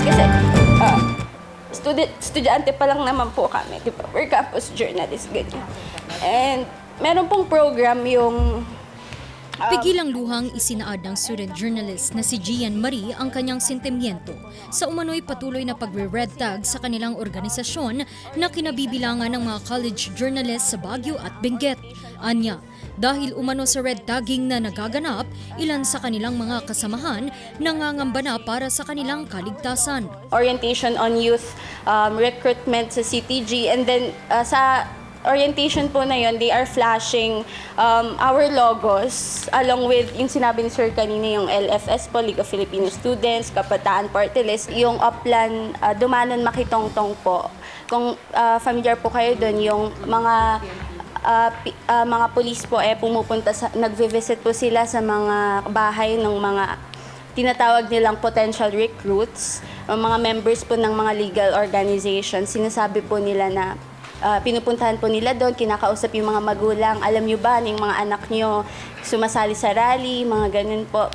student student, estudyante pa lang naman po kami, di ba? We're campus journalist, ganyan. And meron pong program yung Pigilang luhang isinaad ng student journalist na si Gian Marie ang kanyang sentimiento sa umano'y patuloy na pagre-red tag sa kanilang organisasyon na kinabibilangan ng mga college journalists sa Baguio at Benguet. Anya, dahil umano sa red tagging na nagaganap, ilan sa kanilang mga kasamahan nangangamba na para sa kanilang kaligtasan. orientation on youth um, recruitment sa CTG and then uh, sa orientation po na yon they are flashing um, our logos along with yung sinabi ni Sir kanina yung LFS po, League of Filipino Students, Kabataan Party List, yung Upland uh, Dumanon Makitongtong po. Kung uh, familiar po kayo doon, yung mga uh, pi- uh, mga police po eh pumupunta sa nagvi-visit po sila sa mga bahay ng mga tinatawag nilang potential recruits, mga members po ng mga legal organizations, sinasabi po nila na ah, pinupuntahan po nila doon, kinakausap yung mga magulang, alam nyo ba, yung mga anak nyo sumasali sa rally, mga ganun po.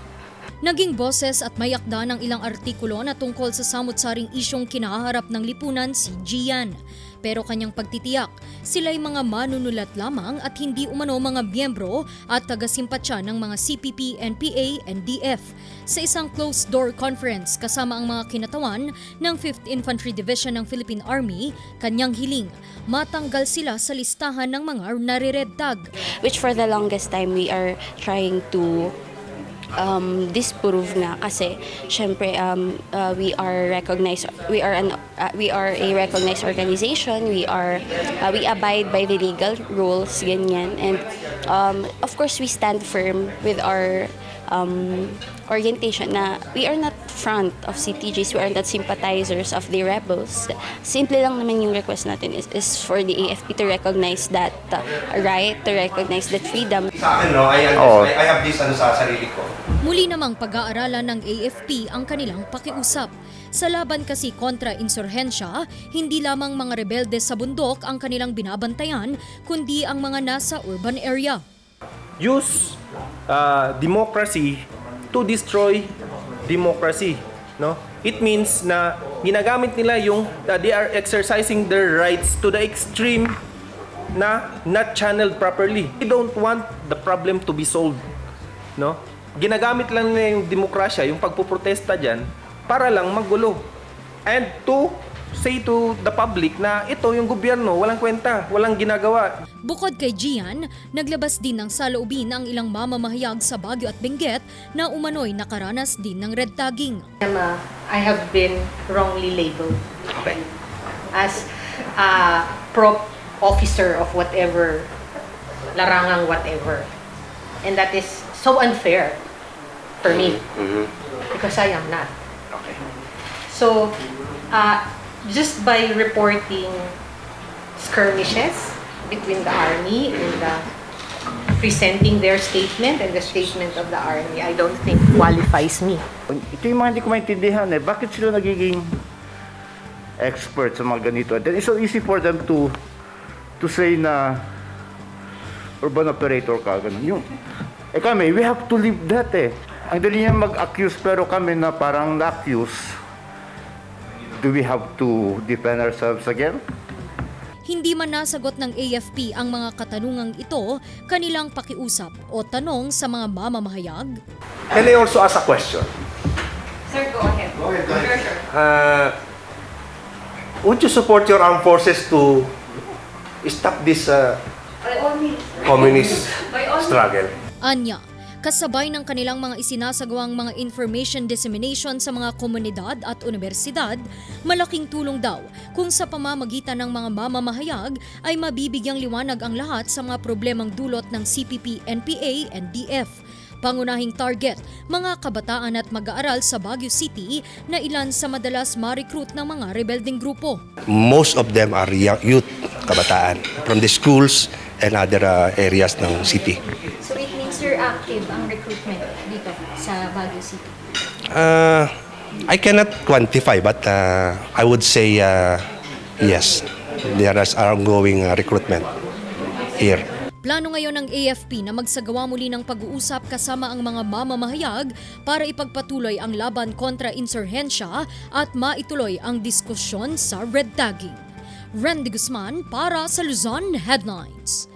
Naging boses at mayakda ng ilang artikulo na tungkol sa samut-saring isyong kinaharap ng lipunan si Gian. Pero kanyang pagtitiyak, sila'y mga manunulat lamang at hindi umano mga miyembro at tagasimpatya ng mga CPP, NPA, NDF. Sa isang closed-door conference kasama ang mga kinatawan ng 5th Infantry Division ng Philippine Army, kanyang hiling, matanggal sila sa listahan ng mga nare-red tag. Which for the longest time, we are trying to um, disprove na kasi syempre um, uh, we are recognized we are an uh, we are a recognized organization we are uh, we abide by the legal rules ganyan and um, of course we stand firm with our um, orientation na we are not front of CTGs, we are not sympathizers of the rebels. Simple lang naman yung request natin is, is for the AFP to recognize that uh, right, to recognize that freedom. Sa akin, no, I, Oo. I, I have this ano, sa sarili ko. Muli namang pag-aaralan ng AFP ang kanilang pakiusap. Sa laban kasi kontra insurhensya, hindi lamang mga rebelde sa bundok ang kanilang binabantayan, kundi ang mga nasa urban area. use uh, democracy to destroy democracy no it means na ginagamit nila yung uh, they are exercising their rights to the extreme na not channeled properly they don't want the problem to be solved no ginagamit lang nila yung demokrasya yung pagpoprotesta diyan para lang magulo and to say to the public na ito yung gobyerno walang kwenta walang ginagawa Bukod kay Gian, naglabas din ng saloobin ang ilang mamamahayag sa Baguio at Benguet na umano'y nakaranas din ng red tagging. I have been wrongly labeled Okay. as a prop officer of whatever, larangang whatever. And that is so unfair for me because I am not. Okay. So, uh, just by reporting skirmishes between the army and the presenting their statement and the statement of the army, I don't think qualifies me. Ito yung mga hindi ko maintindihan eh. Bakit sila nagiging expert sa mga ganito? And then it's so easy for them to to say na urban operator ka, ganun. Yung, eh kami, we have to leave that eh. Ang dali niya mag-accuse pero kami na parang na-accuse. Do we have to defend ourselves again? Hindi man nasagot ng AFP ang mga katanungang ito, kanilang pakiusap o tanong sa mga mamamahayag, Can I also ask a question? Sir, go ahead. Go ahead, Uh, would you support your armed forces to stop this uh, communist struggle? Anya, kasabay ng kanilang mga isinasagawang mga information dissemination sa mga komunidad at universidad, malaking tulong daw kung sa pamamagitan ng mga mamamahayag ay mabibigyang liwanag ang lahat sa mga problemang dulot ng CPP, NPA, and DF. Pangunahing target, mga kabataan at mag-aaral sa Baguio City na ilan sa madalas ma-recruit ng mga rebelding grupo. most of them are young, youth, kabataan, from the schools and other uh, areas ng city. So you're active ang recruitment dito sa Baguio City? Uh, I cannot quantify, but uh, I would say uh, yes, there is ongoing uh, recruitment here. Plano ngayon ng AFP na magsagawa muli ng pag-uusap kasama ang mga mamamahayag para ipagpatuloy ang laban kontra insurhensya at maituloy ang diskusyon sa red tagging. Randy Guzman para sa Luzon Headlines.